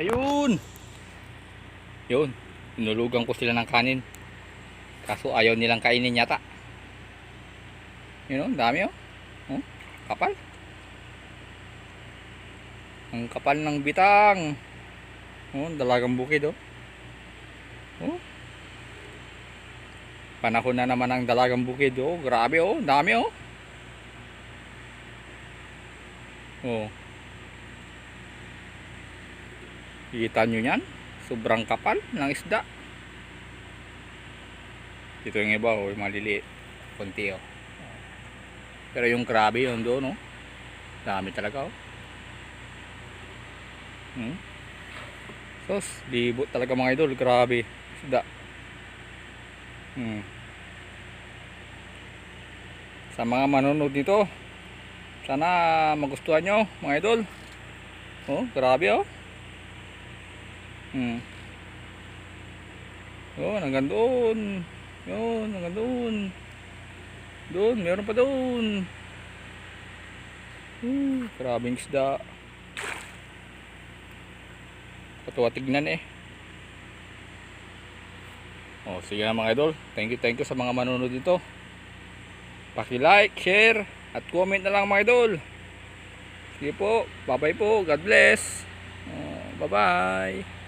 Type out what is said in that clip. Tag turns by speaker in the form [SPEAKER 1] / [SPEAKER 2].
[SPEAKER 1] Ayun. Yun. Inulugan ko sila ng kanin. Kaso ayaw nilang kainin yata. Yun oh, dami oh. Oh, kapal. Ang kapal ng bitang. Oh, dalagang bukid oh. Oh. Panahon na naman ang dalagang bukid oh. Grabe oh, dami oh. Oh. Kita nyo yan? Sobrang kapal ng isda. Dito yung iba, oh, maliliit. Kunti, oh. Pero yung grabe yun doon, oh. Dami talaga, oh. Hmm? Sos, libot talaga mga idol. Grabe. Isda. Hmm. Sa mga manonood nito, sana magustuhan nyo, mga idol. Oh, grabe, oh. Hmm. Yun, hanggang doon. Yun, hanggang doon. Doon, meron pa doon. Uh, grabing isda. Katuwa tignan eh. Oh, sige na mga idol. Thank you, thank you sa mga manonood dito. Paki-like, share, at comment na lang mga idol. Sige po. Bye-bye po. God bless. Oh, bye-bye.